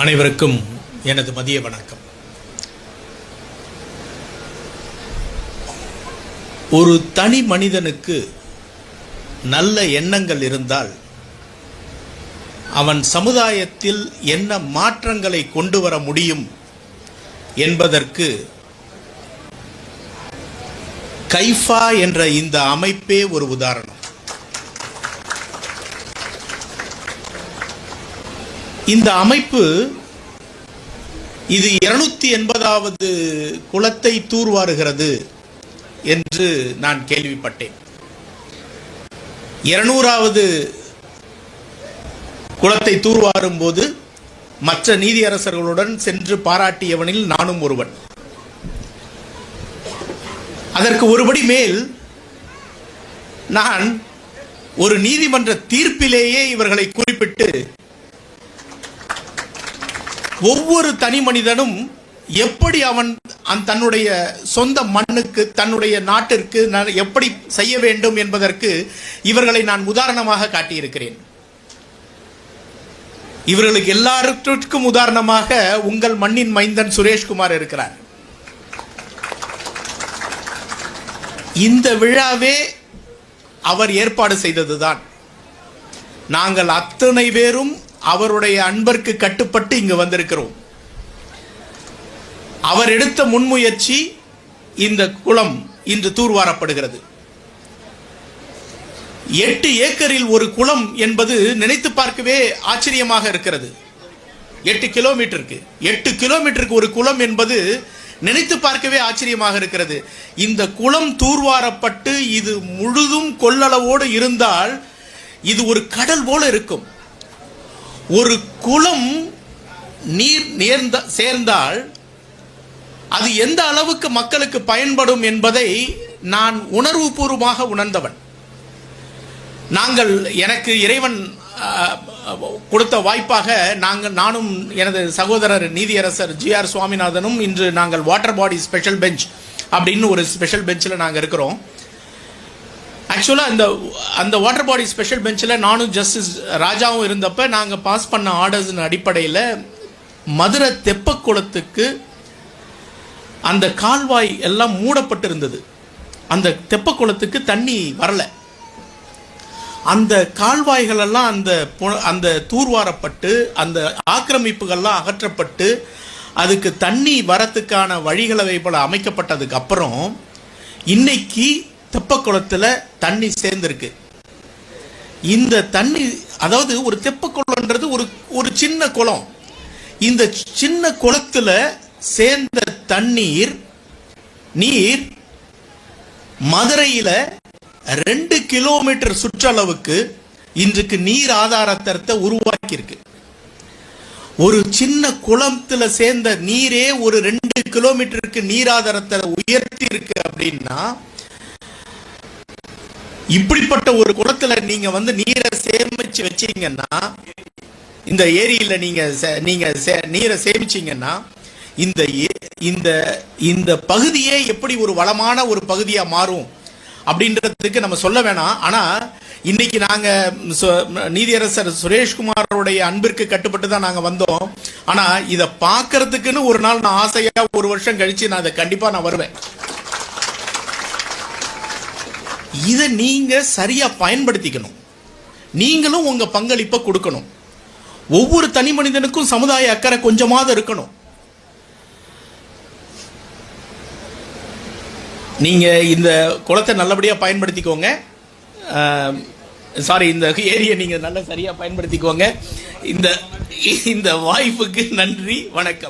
அனைவருக்கும் எனது மதிய வணக்கம். ஒரு தனி மனிதனுக்கு நல்ல எண்ணங்கள் இருந்தால் அவன் சமுதாயத்தில் என்ன மாற்றங்களை கொண்டு வர முடியும் என்பதற்கு கைஃபா என்ற இந்த அமைப்பே ஒரு உதாரணம். இந்த அமைப்பு இது இருநூத்தி எண்பதாவது குளத்தை தூர்வாருகிறது என்று நான் கேள்விப்பட்டேன். இருநூறாவது குளத்தை தூர்வாரும் போது மற்ற நீதியரசர்களுடன் சென்று பாராட்டியவனில் நானும் ஒருவன். அதற்கு ஒருபடி மேல் நான் ஒரு நீதிமன்ற தீர்ப்பிலேயே இவர்களை குறிப்பிட்டு ஒவ்வொரு தனி மனிதனும் எப்படி அவன் அந் தன்னுடைய சொந்த மண்ணுக்கு தன்னுடைய நாட்டிற்கு நான் எப்படி செய்ய வேண்டும் என்பதற்கு இவர்களை நான் உதாரணமாக காட்டியிருக்கிறேன். இவர்களுக்கு எல்லாருக்கும் உதாரணமாக உங்கள் மண்ணின் மைந்தன் சுரேஷ்குமார் இருக்கிறார். இந்த விழாவே அவர் ஏற்பாடு செய்ததுதான். நாங்கள் அத்தனை பேரும் அவருடைய அன்பிற்கு கட்டுப்பட்டு இங்கு வந்திருக்கிறோம். அவர் எடுத்த முன்முயற்சி இந்த குளம் இன்று தூர்வாரப்படுகிறது. எட்டு ஏக்கரில் ஒரு குளம் என்பது நினைத்து பார்க்கவே ஆச்சரியமாக இருக்கிறது. எட்டு கிலோமீட்டருக்கு எட்டு கிலோமீட்டருக்கு ஒரு குளம் என்பது நினைத்து பார்க்கவே ஆச்சரியமாக இருக்கிறது. இந்த குளம் தூர்வாரப்பட்டு இது முழுதும் கொள்ளளவோடு இருந்தால் இது ஒரு கடல் போல இருக்கும். ஒரு குளம் நீர் நேர்ந்த சேர்ந்தால் அது எந்த அளவுக்கு மக்களுக்கு பயன்படும் என்பதை நான் உணர்வுபூர்வமாக உணர்ந்தவன். நாங்கள் எனக்கு இறைவன் கொடுத்த வாய்ப்பாக நாங்கள் நானும் எனது சகோதரர் நீதியரசர் ஜி ஆர் சுவாமிநாதனும் இன்று நாங்கள் வாட்டர் பாடி ஸ்பெஷல் பெஞ்ச் அப்படின்னு ஒரு ஸ்பெஷல் பெஞ்சில் நாங்கள் இருக்கிறோம். ஆக்சுவலாக அந்த அந்த வாட்டர் பாடி ஸ்பெஷல் பெஞ்சில் நானும் ஜஸ்டிஸ் ராஜாவும் இருந்தப்போ நாங்கள் பாஸ் பண்ண ஆர்டர்ஸின் அடிப்படையில் மதுரை தெப்பக்குளத்துக்கு அந்த கால்வாய் எல்லாம் மூடப்பட்டிருந்தது. அந்த தெப்பக்குளத்துக்கு தண்ணி வரல. அந்த கால்வாய்கள் எல்லாம் அந்த அந்த தூர்வாரப்பட்டு அந்த ஆக்கிரமிப்புகள்லாம் அகற்றப்பட்டு அதுக்கு தண்ணி வரத்துக்கான வழிகளை போல அமைக்கப்பட்டதுக்கு அப்புறம் இன்னைக்கு தெப்பக்குளத்துல தண்ணி சேர்ந்துருக்கு. இந்த தண்ணி அதாவது ஒரு தெப்பக்குளம்ன்றது ஒரு ஒரு சின்ன குளம். இந்த சின்ன குளத்தில் சேர்ந்த தண்ணீர் நீர் மதுரையில் ரெண்டு கிலோமீட்டர் சுற்றளவுக்கு இன்றைக்கு நீர் ஆதாரத்தரத்தை உருவாக்கியிருக்கு. ஒரு சின்ன குளத்துல சேர்ந்த நீரே ஒரு ரெண்டு கிலோமீட்டருக்கு நீராதாரத்தை உயர்த்தி இருக்கு அப்படின்னா இப்படிப்பட்ட ஒரு குளத்துல நீங்க வந்து நீரை சேமிச்சு வச்சீங்கன்னா இந்த ஏரியில நீங்க சே- நீங்க சே- நீரை சேமிச்சீங்கன்னா இந்த ஏ- இந்த இந்த பகுதியே எப்படி ஒரு வளமான ஒரு பகுதியா மாறும் அப்படின்றதுக்கு நம்ம சொல்ல வேணாம். ஆனா இன்னைக்கு நாங்க சு- நீதியரசர் சுரேஷ்குமாரோடைய அன்பிற்கு கட்டுப்பட்டு தான் நாங்க வந்தோம். ஆனா இதை பார்க்கறதுக்குன்னு ஒரு நாள் நான் ஆசையா ஒரு வருஷம் கழிச்சு நான் இதை கண்டிப்பா நான் வருவேன். இதை நீங்கள் சரியாக பயன்படுத்திக்கணும். நீங்களும் உங்கள் பங்களிப்பை கொடுக்கணும். ஒவ்வொரு தனி மனிதனுக்கும் சமுதாய அக்கறை கொஞ்சமாவது இருக்கணும். நீங்கள் இந்த குளத்தை நல்லபடியாக பயன்படுத்திக்கோங்க. சாரி இந்த ஏரியை நீங்கள் நல்லா சரியாக பயன்படுத்திக்கோங்க. இந்த இந்த வாய்ப்புக்கு நன்றி வணக்கம்.